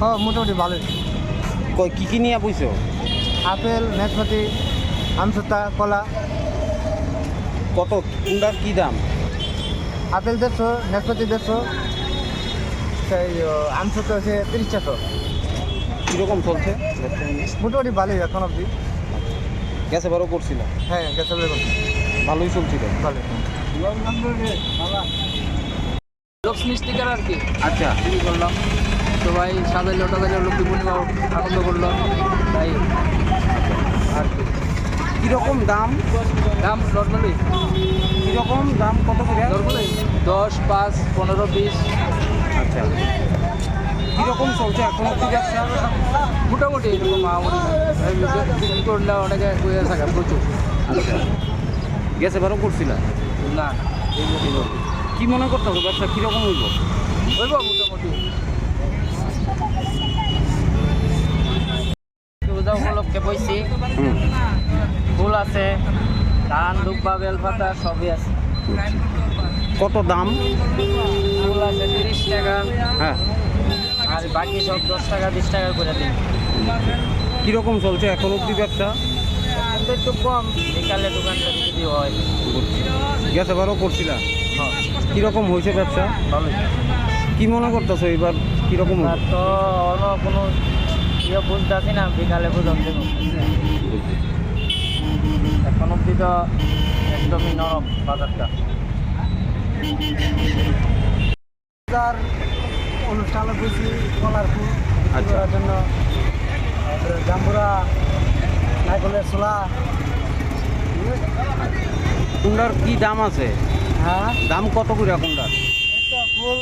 হ্যাঁ মোটামুটি ভালোই। কই কি কি নিয়ে বইছো? আপেল নাশপাতি আমসুতা কলা। কত? কুন্ডার কি দাম? আপেল দেড়শো নাশপাতি দেড়শো সেই আমসুতা হচ্ছে তিরিশ চারশো। কীরকম চলছে? মোটামুটি ভালোই এখন অবধি। গেছে বারো করছিল। হ্যাঁ গেছে বেগুন ভালোই চলছিল। ভালোই। লক্ষ্মী স্টিকার আর কি? আচ্ছা করলাম সবাই সাজাইলো টাজাইলো লক্ষ্মী পূর্ণিমা আনন্দ করল। তাই আর কীরকম দাম? দাম নর্মালি। কীরকম দাম? কত করে? নর্মালি। দশ পাঁচ পনেরো বিশ। আচ্ছা। কীরকম চলছে এখন অব্দি ব্যবসা? মোটামুটি এরকম করলে অনেকে হয়ে থাকে প্রচুর। আচ্ছা। গেছে বারো করছিল না? না কি মনে করতেছো ব্যবসা কীরকম হইব? হইব মোটামুটি। পূজা উপলক্ষে বইছি। ফুল আছে ধান দুব্বা বেলপাতা সবই আছে। কত দাম? ফুল আছে তিরিশ টাকা। হ্যাঁ। আর বাকি সব দশ টাকা বিশ টাকা করে দিন। কীরকম চলছে এখন অব্দি ব্যবসা? একটু কম বিকালে দোকানটা যদি হয়। গেছে বারো করছিল হ্যাঁ। কীরকম হয়েছে ব্যবসা? ভালোই। কি মনে করতেছো এবার কীরকম তো অন্য কোনো ইয়ে বুঝতেছি না বিকালে বুঝাম দেবো এখন অব্দি তো একদমই নরম বাজারটা। তার অনুষ্ঠানে বুঝি কলার ফুল আচ্ছা। করার জন্য জাম্বুরা নাইকলের ছোলা কুন্ডার কি দাম আছে? হ্যাঁ? দাম কত করে কুন্ডার ফুল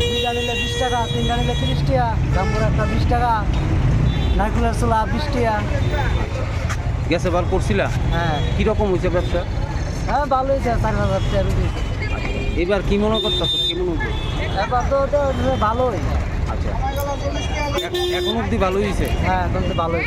দুইটা নিলে বিশ টাকা তিনটা নিলে তিরিশ টাকা জাম্বুরা একটা বিশ টাকা। নাইকলের ছোলা বিশ টাকা গেছে বার করছিলা? হ্যাঁ। কীরকম হয়েছে ব্যবসা? হ্যাঁ ভালো হয়েছে চার হাজার টাকা এবার কি মনে করতেছো? কেমন হইবে এবার তো ওটা ভালো ভালোই আচ্ছা। এখন অবধি ভালো হয়েছে? হ্যাঁ এখন তো ভালোই